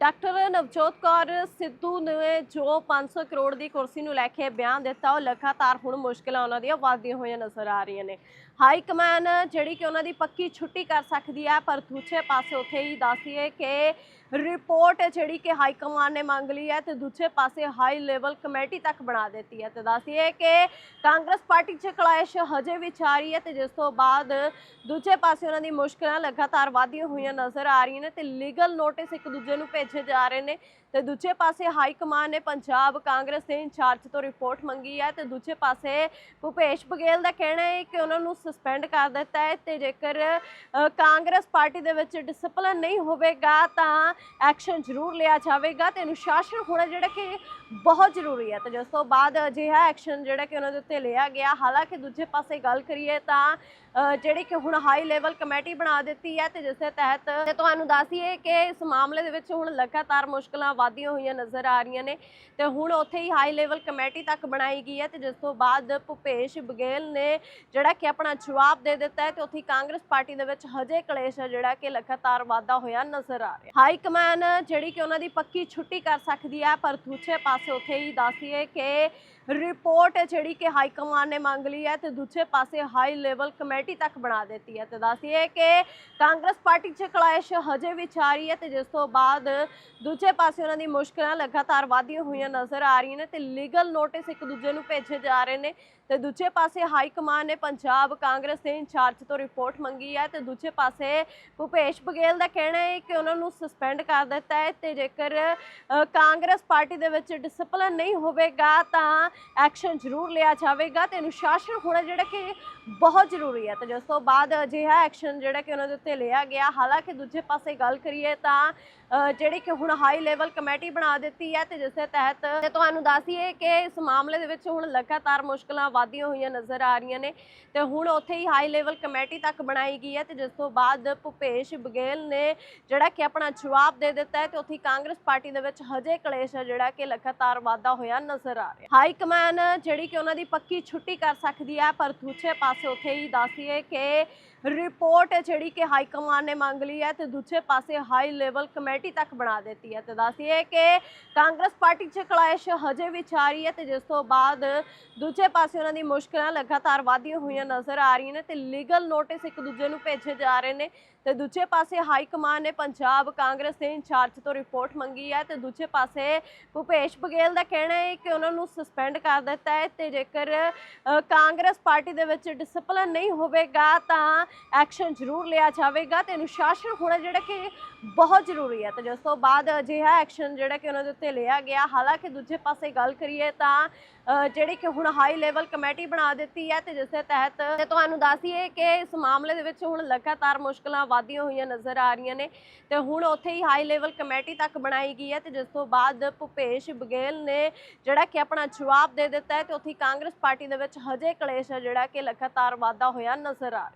Doctor Navjot Kaur Sidhu ਨੇ ਜੋ 500 ਕਰੋੜ ਦੀ ਕੁਰਸੀ ਨੂੰ ਲੈ ਕੇ ਬਿਆਨ ਦਿੱਤਾ, ਉਹ ਲਗਾਤਾਰ ਹੁਣ ਮੁਸ਼ਕਲਾਂ ਉਹਨਾਂ ਦੀਆਂ ਵੱਧਦੀਆਂ ਹੋਈਆਂ ਨਜ਼ਰ ਆ ਰਹੀਆਂ ਨੇ। ਹਾਈ ਕਮਾਨ ਜਿਹੜੀ ਕਿ ਉਹਨਾਂ ਦੀ ਪੱਕੀ ਛੁੱਟੀ ਕਰ ਸਕਦੀ ਹੈ, ਪਰ ਦੂਜੇ ਪਾਸੇ ਉੱਥੇ ਹੀ ਦੱਸੀਏ ਕਿ ਰਿਪੋਰਟ ਜਿਹੜੀ ਕਿ ਹਾਈ ਕਮਾਨ ਨੇ ਮੰਗ ਲਈ ਹੈ ਤੇ ਦੂਜੇ ਪਾਸੇ ਹਾਈ ਲੈਵਲ ਕਮੇਟੀ ਤੱਕ ਬਣਾ ਦਿੱਤੀ ਹੈ। ਤੇ ਦੱਸੀਏ ਕਿ ਕਾਂਗਰਸ ਪਾਰਟੀ 'ਚ ਕਲਾਇਸ਼ ਹਜੇ ਵੀ ਜਾਰੀ ਹੈ ਤੇ ਜਿਸ ਤੋਂ ਬਾਅਦ ਦੂਜੇ ਪਾਸੇ ਉਹਨਾਂ ਦੀ ਮੁਸ਼ਕਲਾਂ ਲਗਾਤਾਰ ਵੱਧਦੀਆਂ ਹੋਈਆਂ ਨਜ਼ਰ ਆ ਰਹੀਆਂ ਨੇ ਤੇ ਲੀਗਲ ਨੋਟਿਸ ਇੱਕ ਦੂਜੇ ਨੂੰ ਭੇਜੇ ਜਾ ਰਹੇ ਨੇ ਤੇ ਦੂਜੇ ਪਾਸੇ ਹਾਈ ਕਮਾਨ ਨੇ ਪੰਜਾਬ ਕਾਂਗਰਸ ਦੇ ਇੰਚਾਰਜ ਤੋਂ ਰਿਪੋਰਟ ਮੰਗੀ ਹੈ ਤੇ ਦੂਜੇ ਪਾਸੇ ਭੁਪੇਸ਼ ਬਘੇਲ ਦਾ ਕਹਿਣਾ ਹੈ ਕਿ ਉਹਨਾਂ ਨੂੰ ਸਸਪੈਂਡ ਕਰ ਦਿੱਤਾ ਹੈ ਤੇ ਜੇਕਰ ਕਾਂਗਰਸ ਪਾਰਟੀ ਦੇ ਵਿੱਚ ਡਿਸਪਲਿਨ ਨਹੀਂ ਹੋਵੇਗਾ ਤਾਂ ਐਕਸ਼ਨ ਜ਼ਰੂਰ ਲਿਆ ਜਾਵੇਗਾ ਤੇ ਅਨੁਸ਼ਾਸਨ ਹੋਣਾ ਜਿਹੜਾ ਕਿ ਬਹੁਤ ਜ਼ਰੂਰੀ ਹੈ ਤੇ ਜਿਸ ਤੋਂ ਬਾਅਦ ਅਜਿਹਾ ਐਕਸ਼ਨ ਜਿਹੜਾ ਕਿ ਉਹਨਾਂ ਦੇ ਉੱਤੇ ਲਿਆ ਗਿਆ ਹਾਲਾਂਕਿ ਦੂਜੇ ਪਾਸੇ ਗੱਲ ਕਰੀਏ ਤਾਂ ਅ, ਜਿਹੜੀ ਕਿ ਹੁਣ ਹਾਈ ਲੈਵਲ ਕਮੇਟੀ ਬਣਾ ਦਿੱਤੀ ਹੈ ਤੇ ਜਿਸ ਦੇ ਤਹਿਤ ਤੇ ਤੁਹਾਨੂੰ ਦੱਸੀਏ ਕਿ ਇਸ ਮਾਮਲੇ ਦੇ ਵਿੱਚ ਹੁਣ ਲਗਾਤਾਰ ਮੁਸ਼ਕਲਾਂ ਵਧਦੀਆਂ ਹੋਈਆਂ ਨਜ਼ਰ ਆ ਰਹੀਆਂ ਨੇ ਤੇ ਹੁਣ ਉੱਥੇ ਹੀ ਹਾਈ ਲੈਵਲ ਕਮੇਟੀ ਤੱਕ ਬਣਾਈ ਗਈ ਹੈ ਤੇ ਜਿਸ ਤੋਂ ਬਾਅਦ ਭੁਪੇਸ਼ ਬਘੇਲ ਨੇ ਜਿਹੜਾ ਕਿ ਆਪਣਾ ਜਵਾਬ ਦੇ ਦਿੱਤਾ ਹੈ ਤੇ ਉੱਥੇ ਕਾਂਗਰਸ ਪਾਰਟੀ ਦੇ ਵਿੱਚ ਹਜੇ ਕਲੇਸ਼ ਹੈ ਜਿਹੜਾ ਕਿ ਲਗਾਤਾਰ ਵਾਧਾ ਹੋਇਆ ਨਜ਼ਰ ਆ ਰਿਹਾ ਹਾਈ ਕਮਾਨ ਜਿਹੜੀ ਕਿ ਉਹਨਾਂ ਦੀ ਪੱਕੀ ਛੁੱਟੀ ਕਰ ਸਕਦੀ ਹੈ, ਪਰ ਦੂਜੇ ਪਾਸੇ ਉੱਥੇ ਹੀ ਦੱਸੀਏ ਕਿ ਰਿਪੋਰਟ ਜਿਹੜੀ ਕਿ ਹਾਈ ਕਮਾਨ ਨੇ ਮੰਗ ਲਈ ਹੈ ਤੇ ਦੂਜੇ ਪਾਸੇ ਹਾਈ ਲੈਵਲ ਕਮੇਟੀ ਤੱਕ ਬਣਾ ਦਿੱਤੀ ਹੈ ਤੇ ਦੱਸੀਏ ਕਿ ਕਾਂਗਰਸ ਪਾਰਟੀ 'ਚ ਕਲਾਇਸ਼ ਹਜੇ ਵੀ ਜਾਰੀ ਹੈ ਤੇ ਜਿਸ ਤੋਂ ਬਾਅਦ ਦੂਜੇ ਪਾਸੇ ਉਹਨਾਂ ਦੀ ਮੁਸ਼ਕਲਾਂ ਲਗਾਤਾਰ ਵਧਦੀਆਂ ਹੋਈਆਂ ਨਜ਼ਰ ਆ ਰਹੀਆਂ ਨੇ ਤੇ ਲੀਗਲ ਨੋਟਿਸ ਇੱਕ ਦੂਜੇ ਨੂੰ ਭੇਜੇ ਜਾ ਰਹੇ ਨੇ। ਤੇ ਦੂਜੇ ਪਾਸੇ ਹਾਈ ਕਮਾਨ ਨੇ ਪੰਜਾਬ ਕਾਂਗਰਸ ਦੇ ਇੰਚਾਰਜ ਤੋਂ ਰਿਪੋਰਟ ਮੰਗੀ ਹੈ ਤੇ ਦੂਜੇ ਪਾਸੇ ਭੁਪੇਸ਼ ਬਘੇਲ ਦਾ ਕਹਿਣਾ ਹੈ ਕਿ ਉਹਨਾਂ ਨੂੰ ਸਸਪੈਂਡ ਕਰ ਦਿੱਤਾ ਹੈ ਤੇ ਜੇਕਰ ਕਾਂਗਰਸ ਪਾਰਟੀ ਦੇ ਵਿੱਚ ਡਿਸਪਲਿਨ ਨਹੀਂ ਹੋਵੇਗਾ ਤਾਂ ਐਕਸ਼ਨ ਜ਼ਰੂਰ ਲਿਆ ਜਾਵੇਗਾ ਤੇ ਅਨੁਸ਼ਾਸਨ ਹੋਣਾ ਜਿਹੜਾ ਕਿ ਬਹੁਤ ਜ਼ਰੂਰੀ ਹੈ। ਤੇ ਜਿਸ ਤੋਂ ਬਾਅਦ ਅਜਿਹਾ ਐਕਸ਼ਨ ਜਿਹੜਾ ਕਿ ਉਹਨਾਂ ਦੇ ਉੱਤੇ ਲਿਆ ਗਿਆ, ਹਾਲਾਂਕਿ ਦੂਜੇ ਪਾਸੇ ਗੱਲ ਕਰੀਏ ਤਾਂ ਜਿਹੜੇ ਜਿਹੜੀ ਕਿ ਹੁਣ ਹਾਈ ਲੈਵਲ ਕਮੇਟੀ ਬਣਾ ਦਿੱਤੀ ਹੈ ਤੇ ਜਿਸ ਦੇ ਤਹਿਤ ਤੇ ਤੁਹਾਨੂੰ ਦੱਸੀਏ ਕਿ ਇਸ ਮਾਮਲੇ ਦੇ ਵਿੱਚ ਹੁਣ ਲਗਾਤਾਰ ਮੁਸ਼ਕਲਾਂ ਵਧਦੀਆਂ ਹੋਈਆਂ ਨਜ਼ਰ ਆ ਰਹੀਆਂ ਨੇ ਤੇ ਹੁਣ ਉੱਥੇ ਹੀ ਹਾਈ ਲੈਵਲ ਕਮੇਟੀ ਤੱਕ ਬਣਾਈ ਗਈ ਹੈ ਤੇ ਜਿਸ ਤੋਂ ਬਾਅਦ ਭੁਪੇਸ਼ ਬਘੇਲ ਨੇ ਜਿਹੜਾ ਕਿ ਆਪਣਾ ਜਵਾਬ ਦੇ ਦਿੱਤਾ ਹੈ ਤੇ ਉੱਥੇ ਕਾਂਗਰਸ ਪਾਰਟੀ ਦੇ ਵਿੱਚ ਹਜੇ ਕਲੇਸ਼ ਹੈ ਜਿਹੜਾ ਕਿ ਲਗਾਤਾਰ ਵਾਧਾ ਹੋਇਆ ਨਜ਼ਰ ਆ ਰਿਹਾ। ਹਾਈ ਕਮਾਨ ਜਿਹੜੀ ਕਿ ਉਹਨਾਂ ਦੀ ਪੱਕੀ ਛੁੱਟੀ ਕਰ ਸਕਦੀ ਹੈ ਪਰ ਦੂਜੇ ਪਾਸੇ ਉੱਥੇ ਹੀ ਦੱਸੀਏ ਕਿ ਰਿਪੋਰਟ ਜਿਹੜੀ ਕਿ ਹਾਈ ਕਮਾਨ ਨੇ ਮੰਗ ਲਈ ਹੈ ਤੇ ਦੂਜੇ ਪਾਸੇ ਹਾਈ ਲੈਵਲ ਕਮੇਟੀ ਤੱਕ ਬਣਾ ਦਿੱਤੀ ਹੈ ਤੇ ਦੱਸੀਏ ਕਿ ਕਾਂਗਰਸ ਪਾਰਟੀ 'ਚ ਕਲਾਇਸ਼ ਹਜੇ ਵੀ ਰਹੀ ਹੈ ਤੇ ਜਿਸ ਤੋਂ ਬਾਅਦ ਦੂਜੇ ਪਾਸੇ ਉਹਨਾਂ ਦੀ ਮੁਸ਼ਕਲਾਂ ਲਗਾਤਾਰ ਵਧਦੀਆਂ ਹੋਈਆਂ ਨਜ਼ਰ ਆ ਰਹੀਆਂ ਨੇ ਤੇ ਲੀਗਲ ਨੋਟਿਸ ਇੱਕ ਦੂਜੇ ਨੂੰ ਭੇਜੇ ਜਾ ਰਹੇ ਨੇ ਤੇ ਦੂਜੇ ਪਾਸੇ ਹਾਈ ਕਮਾਨ ਨੇ ਪੰਜਾਬ ਕਾਂਗਰਸ ਦੇ ਇੰਚਾਰਜ ਤੋਂ ਰਿਪੋਰਟ ਮੰਗੀ ਹੈ ਤੇ ਦੂਜੇ ਪਾਸੇ ਭੁਪੇਸ਼ ਬਘੇਲ ਦਾ ਕਹਿਣਾ ਹੈ ਕਿ ਉਹਨਾਂ ਨੂੰ ਸਸਪੈਂਡ ਕਰ ਦਿੱਤਾ ਹੈ ਤੇ ਜੇਕਰ ਕਾਂਗਰਸ ਪਾਰਟੀ ਦੇ ਵਿੱਚ ਡਿਸਪਲਿਨ ਨਹੀਂ ਹੋਵੇਗਾ ਤਾਂ ਐਕਸ਼ਨ ਜ਼ਰੂਰ ਲਿਆ ਜਾਵੇਗਾ ਤੇ ਅਨੁਸ਼ਾਸਨ ਹੋਣਾ ਜਿਹੜਾ ਕਿ ਬਹੁਤ ਜ਼ਰੂਰੀ ਹੈ ਤੇ ਜਿਸ ਤੋਂ ਬਾਅਦ ਅਜਿਹਾ ਐਕਸ਼ਨ ਜਿਹੜਾ ਕਿ ਉਹਨਾਂ ਦੇ ਉੱਤੇ ਲਿਆ ਗਿਆ। ਹਾਲਾਂਕਿ ਦੂਜੇ ਪਾਸੇ ਗੱਲ ਕਰੀਏ ਤਾਂ ਅ, ਜਿਹੜੀ ਕਿ ਹੁਣ ਹਾਈ ਲੈਵਲ ਕਮੇਟੀ ਬਣਾ ਦਿੱਤੀ ਹੈ ਤੇ ਜਿਸ ਦੇ ਤਹਿਤ ਤੇ ਤੁਹਾਨੂੰ ਦੱਸੀਏ ਕਿ ਇਸ ਮਾਮਲੇ ਦੇ ਵਿੱਚ ਹੁਣ ਲਗਾਤਾਰ ਮੁਸ਼ਕਲਾਂ ਵਾਧੀਆਂ ਹੋਈਆਂ ਨਜ਼ਰ ਆ ਰਹੀਆਂ ਨੇ ਤੇ ਹੁਣ ਉੱਥੇ ਹੀ ਹਾਈ ਲੈਵਲ ਕਮੇਟੀ ਤੱਕ ਬਣਾਈ ਗਈ ਹੈ ਤੇ ਜਿਸ ਤੋਂ ਬਾਅਦ ਭੁਪੇਸ਼ ਬਘੇਲ ਨੇ ਜਿਹੜਾ ਕਿ ਆਪਣਾ ਜਵਾਬ ਦੇ ਦਿੱਤਾ ਹੈ ਤੇ ਉੱਥੇ ਕਾਂਗਰਸ ਪਾਰਟੀ ਦੇ ਵਿੱਚ ਹਜੇ ਕਲੇਸ਼ ਹੈ ਜਿਹੜਾ ਕਿ ਲਗਾਤਾਰ ਵਾਧਾ ਹੋਇਆ ਨਜ਼ਰ ਆ